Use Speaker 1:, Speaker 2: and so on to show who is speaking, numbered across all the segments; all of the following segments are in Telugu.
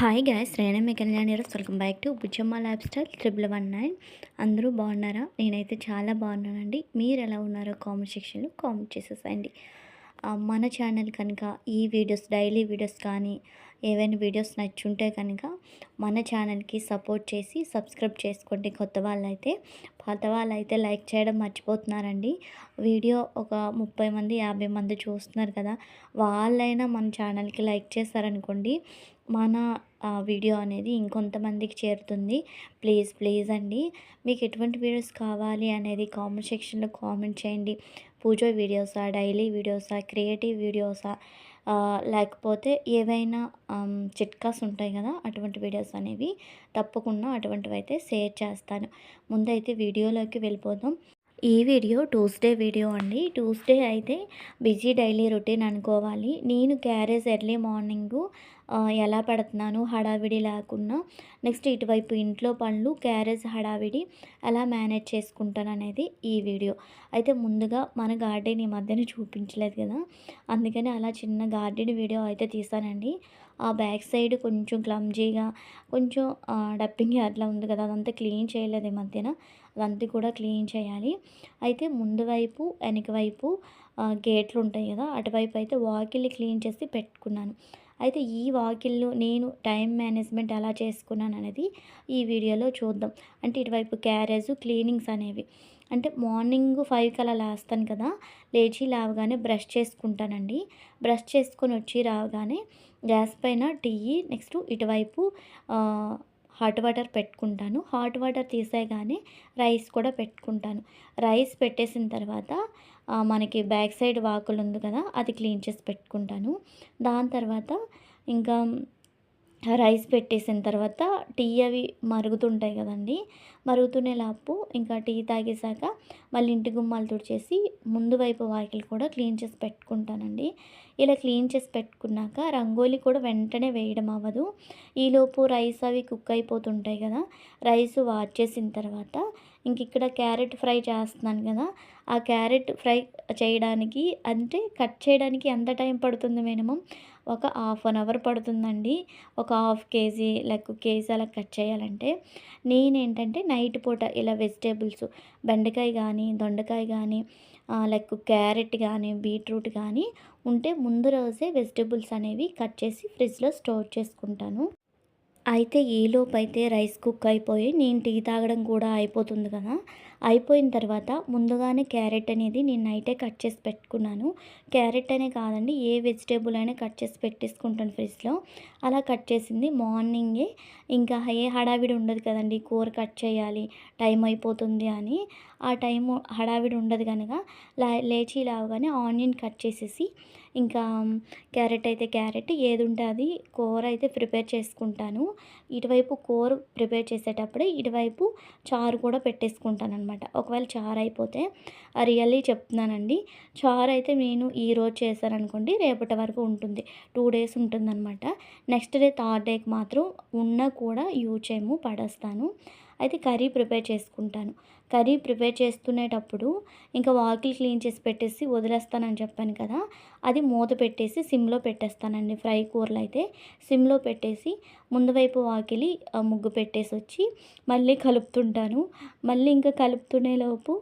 Speaker 1: హాయ్ గాయస్ రేణ మీ Kalyan welcome back to Bujjamma lifestyle triple one nine అందరూ బాగున్నారా? నేనైతే చాలా బాగున్నానండి. మీరు ఎలా ఉన్నారో కామెంట్ సెక్షన్లో కామెంట్ చేసేసండి మన ఛానల్ కనుక ఈ వీడియోస్ డైలీ వీడియోస్ కానీ ఏవైనా వీడియోస్ నచ్చుంటే కనుక మన ఛానల్కి సపోర్ట్ చేసి సబ్స్క్రైబ్ చేసుకోండి. కొత్త వాళ్ళైతే పాత వాళ్ళైతే లైక్ చేయడం మర్చిపోతున్నారండి. వీడియో ఒక ముప్పై మంది యాభై మంది చూస్తున్నారు కదా. వాళ్ళైనా మన ఛానల్కి లైక్ చేస్తారనుకోండి మన వీడియో అనేది ఇంకొంతమందికి చేరుతుంది. ప్లీజ్ ప్లీజ్ అండి. మీకు ఎటువంటి వీడియోస్ కావాలి అనేది కామెంట్ సెక్షన్లో కామెంట్ చేయండి. పూజ వీడియోసా డైలీ వీడియోసా క్రియేటివ్ వీడియోసా లేకపోతే ఏవైనా చిట్కాస్ ఉంటాయి కదా అటువంటి వీడియోస్ అనేవి తప్పకుండా అటువంటివి అయితే షేర్ చేస్తాను. ముందైతే వీడియోలోకి వెళ్ళిపోదాం. ఈ వీడియో ట్యూస్డే వీడియో అండి. ట్యూస్డే అయితే బిజీ డైలీ రొటీన్ అనుకోవాలి. నేను క్యారేజ్ ఎర్లీ మార్నింగు ఎలా పెడుతున్నాను హడావిడి లేకుండా నెక్స్ట్ ఇటువైపు ఇంట్లో పనులు క్యారేజ్ హడావిడి ఎలా మేనేజ్ చేసుకుంటాను అనేది ఈ వీడియో. అయితే ముందుగా మన గార్డెన్ ఈ మధ్యన చూపించలేదు కదా అందుకని అలా చిన్న గార్డెన్ వీడియో అయితే తీసానండి. ఆ బ్యాక్ సైడ్ కొంచెం క్లమ్జీగా కొంచెం డప్పింగ్ అట్లా ఉంది కదా అదంతా క్లీన్ చేయలేదు ఈ మధ్యన అదంతా కూడా క్లీన్ చేయాలి. అయితే ముందు వైపు వెనక వైపు గేట్లు ఉంటాయి కదా అటువైపు అయితే వాకిల్ని క్లీన్ చేసి పెట్టుకున్నాను. అయితే ఈ వాకిల్లో నేను టైం మేనేజ్మెంట్ ఎలా చేసుకున్నాను అనేది ఈ వీడియోలో చూద్దాం. అంటే ఇటువైపు క్యారేజ్ క్లీనింగ్స్ అనేవి. అంటే మార్నింగ్ ఫైవ్కి అలా లేస్తాను కదా లేచి లేవగానే బ్రష్ చేసుకుంటానండి. బ్రష్ చేసుకొని వచ్చి రావగానే గ్యాస్ పైన టీ నెక్స్ట్ ఇటువైపు హాట్ వాటర్ పెట్టుకుంటాను. హాట్ వాటర్ తీసేయగానే రైస్ కూడా పెట్టుకుంటాను. రైస్ పెట్టేసిన తర్వాత మనకి బ్యాక్ సైడ్ వాకులు ఉంది కదా అది క్లీన్ చేసి పెట్టుకుంటాను. దాని తర్వాత ఇంకా రైస్ పెట్టేసిన తర్వాత టీ అవి మరుగుతుంటాయి కదండి. మరుగుతునే లోపు ఇంకా టీ తాగేసాక మళ్ళీ ఇంటి గుమ్మాలు తుడిచేసి ముందు వైపు వాకిలు కూడా క్లీన్ చేసి పెట్టుకుంటానండి. ఇలా క్లీన్ చేసి పెట్టుకున్నాక రంగోలీ కూడా వెంటనే వేయడం అవ్వదు. ఈలోపు రైస్ అవి కుక్ అయిపోతుంటాయి కదా. రైస్ వాష్ చేసిన తర్వాత ఇంక ఇక్కడ క్యారెట్ ఫ్రై చేస్తున్నాను కదా ఆ క్యారెట్ ఫ్రై చేయడానికి అంటే కట్ చేయడానికి ఎంత టైం పడుతుంది మినిమం? ఒక హాఫ్ అన్ అవర్ పడుతుందండి. ఒక హాఫ్ కేజీ లెక్క కేజీ అలా కట్ చేయాలంటే. నేనేంటంటే నైట్ పూట ఇలా వెజిటేబుల్స్ బెండకాయ కానీ దొండకాయ కానీ లైక్ క్యారెట్ కానీ బీట్రూట్ కానీ ఉంటే ముందు రోజే వెజిటేబుల్స్ అనేవి కట్ చేసి ఫ్రిడ్జ్లో స్టోర్ చేసుకుంటాను. అయితే ఈలోపు అయితే రైస్ కుక్ అయిపోయి నేను టీ తాగడం కూడా అయిపోతుంది కదా. అయిపోయిన తర్వాత ముందుగానే క్యారెట్ అనేది నేను నైటే కట్ చేసి పెట్టుకున్నాను. క్యారెట్ అనే కాదండి ఏ వెజిటేబుల్ అయినా కట్ చేసి పెట్టేసుకుంటాను ఫ్రిడ్జ్లో. అలా కట్ చేసింది మార్నింగే. ఇంకా ఏ హడావిడి ఉండదు కదండి కూర కట్ చేయాలి టైం అయిపోతుంది అని. ఆ టైం హడావిడి ఉండదు కనుక లేచి లేవగానే ఆనియన్ కట్ చేసేసి ఇంకా క్యారెట్ అయితే క్యారెట్ ఏది ఉంటే అది కూర అయితే ప్రిపేర్ చేసుకుంటాను. ఇటువైపు కూర ప్రిపేర్ చేసేటప్పుడే ఇటువైపు చారు కూడా పెట్టేసుకుంటాను అనమాట ఒకవేళ చారు అయిపోతే రియల్లీ చెప్తున్నానండి. చారు అయితే నేను ఈ రోజు చేశాను అనుకోండి రేపటి వరకు ఉంటుంది. టూ డేస్ ఉంటుందన్నమాట. నెక్స్ట్ డే థర్డ్ డేకి మాత్రం ఉన్నా కూడా యూజ్ చేయము పడేస్తాను. అయితే కర్రీ ప్రిపేర్ చేసుకుంటాను. కర్రీ ప్రిపేర్ చేసుకునేటప్పుడు ఇంకా వాకిల్ క్లీన్ చేసి పెట్టేసి వదిలేస్తానని చెప్పాను కదా అది మూత పెట్టేసి సిమ్లో పెట్టేస్తానండి. ఫ్రై కూరలు అయితే సిమ్లో పెట్టేసి ముందు వైపు వాకిలి ముగ్గు పెట్టేసి వచ్చి మళ్ళీ కలుపుతుంటాను. మళ్ళీ ఇంకా కలుపుతునే లోపు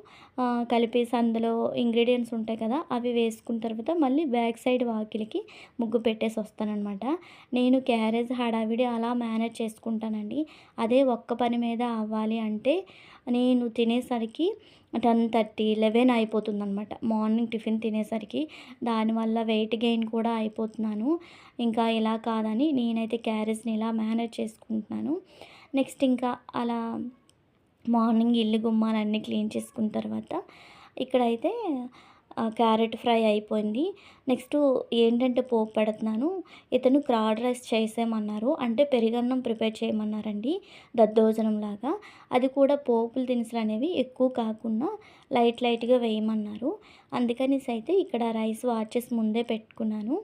Speaker 1: కలిపేసి అందులో ఇంగ్రీడియంట్స్ ఉంటాయి కదా అవి వేసుకున్న తర్వాత మళ్ళీ బ్యాక్ సైడ్ వాకిలికి ముగ్గు పెట్టేసి వస్తానన్నమాట. నేను క్యారేజ్ హడావిడి అలా మేనేజ్ చేసుకుంటానండి. అదే ఒక్క పని మీద అవ్వాలి అంటే నేను తినేసరికి టెన్ థర్టీ లెవెన్ అయిపోతుంది అనమాట మార్నింగ్ టిఫిన్ తినేసరికి. దానివల్ల వెయిట్ గెయిన్ కూడా అయిపోతున్నాను. ఇంకా ఇలా కాదని నేనైతే క్యారేజ్ని ఇలా మేనేజ్ చేసుకుంటున్నాను. నెక్స్ట్ ఇంకా అలా మార్నింగ్ ఇల్లు గుమ్మాలన్నీ క్లీన్ చేసుకున్న తర్వాత ఇక్కడైతే క్యారెట్ ఫ్రై అయిపోయింది. నెక్స్ట్ ఏంటంటే పోపు పెడుతున్నాను. ఇతను క్రాడ్ రైస్ చేసేయమన్నారు. అంటే పెరుగన్నం ప్రిపేర్ చేయమన్నారండి దద్దోజనం లాగా అది కూడా పోపులు దినుసులు అనేవి ఎక్కువ కాకుండా లైట్ లైట్గా వేయమన్నారు. అందుకనేసి అయితే ఇక్కడ రైస్ వాచెస్ చేసి ముందే పెట్టుకున్నాను.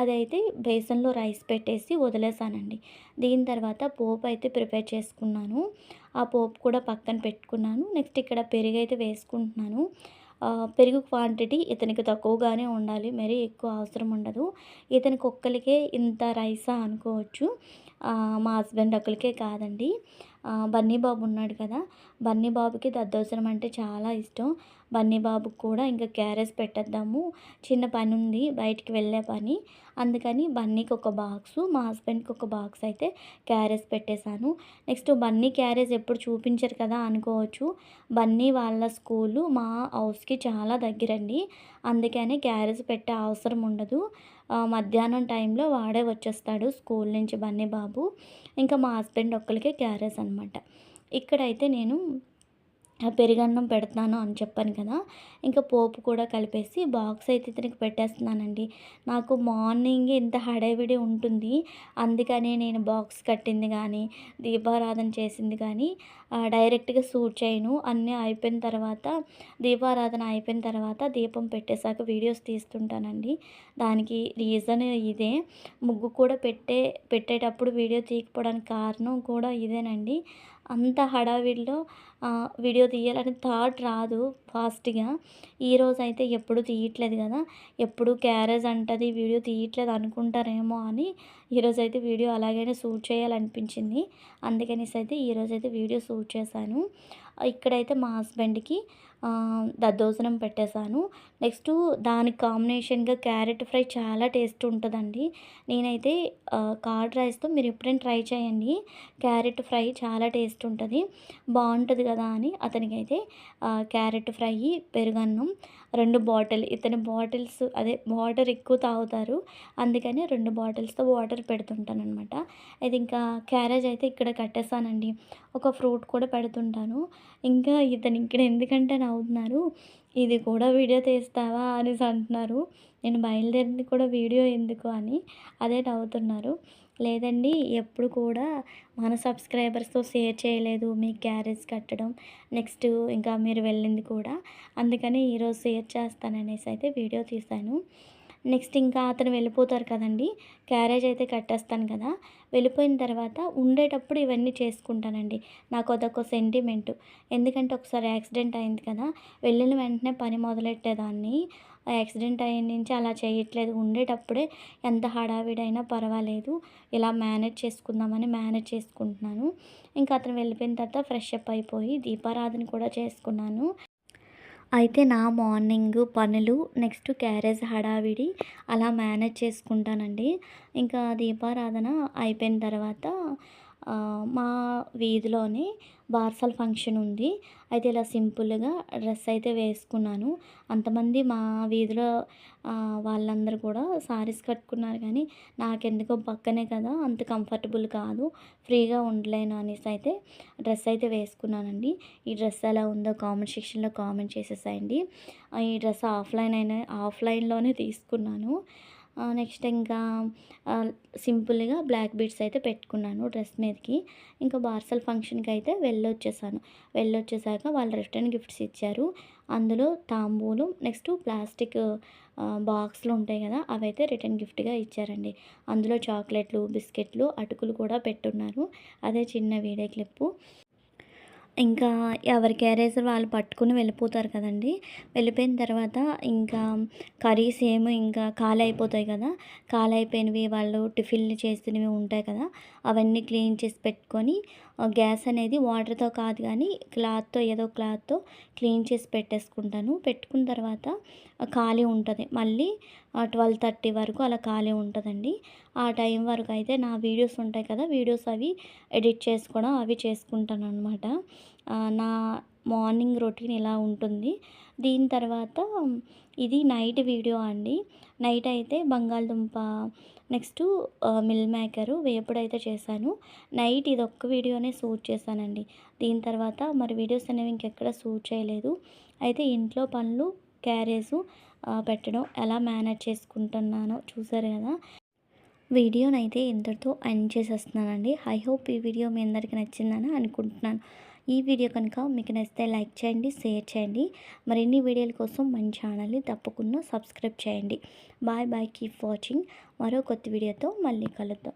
Speaker 1: అదైతే బేసన్లో రైస్ పెట్టేసి వదిలేసానండి. దీని తర్వాత పోపు అయితే ప్రిపేర్ చేసుకున్నాను. ఆ పోపు కూడా పక్కన పెట్టుకున్నాను. నెక్స్ట్ ఇక్కడ పెరుగు అయితే వేసుకుంటున్నాను. పెరుగు క్వాంటిటీ ఇతనికి తక్కువగానే ఉండాలి. మరీ ఎక్కువ అవసరం ఉండదు. ఇతనికి ఒక్కరికే ఇంత రైసా అనుకోవచ్చు. మా హస్బెండ్ ఒకరికే కాదండి. బన్నీ బాబు ఉన్నాడు కదా! బన్నీ బాబుకి దద్దోజనం అంటే చాలా ఇష్టం. బన్నీ బాబుకు కూడా ఇంకా క్యారేజ్ పెట్టేద్దాము. చిన్న పని ఉంది బయటికి వెళ్ళే పని. అందుకని బన్నీకి ఒక బాక్సు, మా హస్బెండ్‌కి ఒక బాక్స్ అయితే క్యారేజ్ పెట్టేశాను. నెక్స్ట్ బన్నీ క్యారేజ్ ఎప్పుడు చూపించరు కదా అనుకోవచ్చు. బన్నీ వాళ్ళ స్కూలు మా హౌస్‌కి చాలా దగ్గరండి. అందుకనే క్యారేజ్ పెట్టే అవసరం ఉండదు. మధ్యాహ్నం టైంలో వాడే వచ్చేస్తాడు స్కూల్ నుంచి బన్నీ బాబు. ఇంకా మా హస్బెండ్ ఒక్కరికే క్యారేజ్ అనమాట. ఇక్కడైతే నేను పెరుగన్నం పెడతాను అని చెప్పాను కదా! ఇంకా పోపు కూడా కలిపేసి బాక్స్ అయితే ఇతనికి పెట్టేస్తున్నానండి. నాకు మార్నింగ్ ఇంత హడావిడి ఉంటుంది. అందుకనే నేను బాక్స్ కట్టింది కానీ దీపారాధన చేసింది కానీ డైరెక్ట్‌గా షూట్ చేయను. అన్నీ అయిపోయిన తర్వాత దీపారాధన అయిపోయిన తర్వాత దీపం పెట్టేశాక వీడియోస్ తీస్తుంటానండి. దానికి రీజన్ ఇదే. ముగ్గు కూడా పెట్టే పెట్టేటప్పుడు వీడియో తీయకపోవడానికి కారణం కూడా ఇదేనండి. అంత హడావిడిలో వీడియో తీయాలని థాట్ రాదు ఫాస్ట్‌గా. ఈరోజైతే ఎప్పుడు తీయట్లేదు కదా! ఎప్పుడు క్యారేజ్ అంటది వీడియో తీయట్లేదు అనుకుంటారేమో అని ఈరోజైతే వీడియో అలాగైనా షూట్ చేయాలనిపించింది. అందుకనేసి అయితే ఈరోజైతే వీడియో షూట్ చేశాను. ఇక్కడైతే మా హస్బెండ్‌కి దద్దోజనం పెట్టేశాను. నెక్స్ట్ దానికి కాంబినేషన్‌గా క్యారెట్ ఫ్రై చాలా టేస్ట్ ఉంటదండి. నేనైతే కార్డ్ కర్డ్ రైస్‌తో మీరు ఎప్పుడైనా ట్రై చేయండి. క్యారెట్ ఫ్రై చాలా టేస్ట్ ఉంటుంది బాగుంటుంది కదా అని అతనికైతే అయితే క్యారెట్ ఫ్రై, పెరుగన్నం రెండు బాటిల్ ఇతని బాటిల్స్ అదే వాటర్ ఎక్కువ తాగుతారు. అందుకని రెండు బాటిల్స్‌తో వాటర్ పెడుతుంటానమాట ఇది ఇంకా క్యారేజ్ అయితే ఇక్కడ కట్టేసానండి. ఒక ఫ్రూట్ కూడా పెడుతుంటాను. ఇంకా ఇతను ఇక్కడ ఎందుకంటే నవ్వుతున్నారు. ఇది కూడా వీడియో తీస్తావా అనేసి అంటున్నారు. నేను బయలుదేరింది కూడా వీడియో ఎందుకు అని అదే నవ్వుతున్నారు. లేదండి ఎప్పుడు కూడా మన సబ్స్క్రైబర్స్‌తో షేర్ చేయలేదు మీ క్యారేజ్ కట్టడం. నెక్స్ట్ ఇంకా మీరు వెళ్ళింది కూడా. అందుకని ఈరోజు షేర్ చేస్తాననేసి అయితే వీడియో తీశాను. నెక్స్ట్ ఇంకా అతను వెళ్ళిపోతారు కదండి క్యారేజ్ అయితే కట్టేస్తాను కదా! వెళ్ళిపోయిన తర్వాత ఉండేటప్పుడు ఇవన్నీ చేసుకుంటానండి. నాకు అదొక సెంటిమెంట్ ఎందుకంటే ఒకసారి యాక్సిడెంట్ అయింది కదా! వెళ్ళిన వెంటనే పని మొదలెట్టేదాన్ని. ఆ యాక్సిడెంట్ అయిన నుంచి అలా చేయట్లేదు. ఉండేటప్పుడే ఎంత హడావిడైనా పర్వాలేదు. ఇలా మేనేజ్ చేసుకుందామని మేనేజ్ చేసుకుంటున్నాను. ఇంకా అతను వెళ్ళిపోయిన తర్వాత ఫ్రెష్ అప్ అయిపోయి దీపారాధన కూడా చేసుకున్నాను. అయితే నా మార్నింగు పనులు నెక్స్ట్ క్యారేజ్ హడావిడి అలా మేనేజ్ చేసుకుంటానండి. ఇంకా దీపారాధన అయిపోయిన తర్వాత మా వీధిలోనే బార్సల్ ఫంక్షన్ ఉంది. అయితే ఇలా సింపుల్‌గా డ్రెస్ అయితే వేసుకున్నాను. అంతమంది మా వీధిలో వాళ్ళందరూ కూడా సారీస్ కట్టుకున్నారు కానీ నాకెందుకో పక్కనే కదా! అంత కంఫర్టబుల్ కాదు. ఫ్రీగా ఉండలేను అనేసి అయితే డ్రెస్ అయితే వేసుకున్నానండి. ఈ డ్రెస్ ఎలా ఉందో కామెంట్ సెక్షన్‌లో కామెంట్ చేసేసాయండి ఈ డ్రెస్ ఆఫ్‌లైన్ అయినా ఆఫ్‌లైన్‌లోనే తీసుకున్నాను. నెక్స్ట్ ఇంకా సింపుల్‌గా బ్లాక్ బీడ్స్ అయితే పెట్టుకున్నాను డ్రెస్ మీదకి. ఇంకా బార్సల్ ఫంక్షన్‌కి అయితే వెళ్ళొచ్చేసాను. వెళ్ళొచ్చేసాక వాళ్ళు రిటర్న్ గిఫ్ట్స్ ఇచ్చారు. అందులో తాంబూలు నెక్స్ట్ ప్లాస్టిక్ బాక్స్‌లు ఉంటాయి కదా! అవైతే రిటర్న్ గిఫ్ట్‌గా ఇచ్చారండి. అందులో చాక్లెట్లు, బిస్కెట్లు, అటుకులు కూడా పెట్టున్నారు. అదే చిన్న వీడియో క్లిప్పు. ఇంకా ఎవరి క్యారేజ్ వాళ్ళు పట్టుకుని వెళ్ళిపోతారు కదండీ! వెళ్ళిపోయిన తర్వాత ఇంకా కర్రీస్ ఏమో ఇంకా ఖాళీ అయిపోతాయి కదా! ఖాళీ అయిపోయినవి వాళ్ళు టిఫిన్‌లు చేసినవి ఉంటాయి కదా! అవన్నీ క్లీన్ చేసి పెట్టుకొని గ్యాస్ అనేది వాటర్‌తో కాదు కానీ క్లాత్‌తో ఏదో క్లాత్‌తో క్లీన్ చేసి పెట్టేసుకుంటాను. పెట్టుకున్న తర్వాత ఖాళీ ఉంటుంది మళ్ళీ ట్వెల్వ్ థర్టీ వరకు అలా ఖాళీ ఉంటుందండి ఆ టైం వరకు అయితే నా వీడియోస్ ఉంటాయి కదా! వీడియోస్ అవి ఎడిట్ చేసుకోవడం అవి చేసుకుంటాను అనమాట నా మార్నింగ్ రొటీన్ ఇలా ఉంటుంది. దీని తర్వాత ఇది నైట్ వీడియో అండి. నైట్ అయితే బంగాళదుంప నెక్స్ట్ మిల్ మేకరు వేపుడైతే చేశాను. నైట్ ఇది ఒక్క వీడియోనే షూట్ చేశానండి. దీని తర్వాత మరి వీడియోస్ అనేవి ఇంకెక్కడ షూట్ చేయలేదు. అయితే ఇంట్లో పనులు, క్యారేజు పెట్టడం ఎలా మేనేజ్ చేసుకుంటున్నానో చూసారు కదా! వీడియోనైతే ఇంతటితో ఎండ్ చేసేస్తున్నానండి. ఐ హోప్ ఈ వీడియో మీ అందరికీ నచ్చిందని అనుకుంటున్నాను. ఈ వీడియో కనుక మీకు నచ్చితే లైక్ చేయండి, షేర్ చేయండి. మరిన్ని వీడియోల కోసం మన ఛానల్‌ని తప్పకుండా సబ్స్క్రైబ్ చేయండి. Bye bye. Keep watching. మరో కొత్త వీడియోతో మళ్ళీ కలుద్దాం.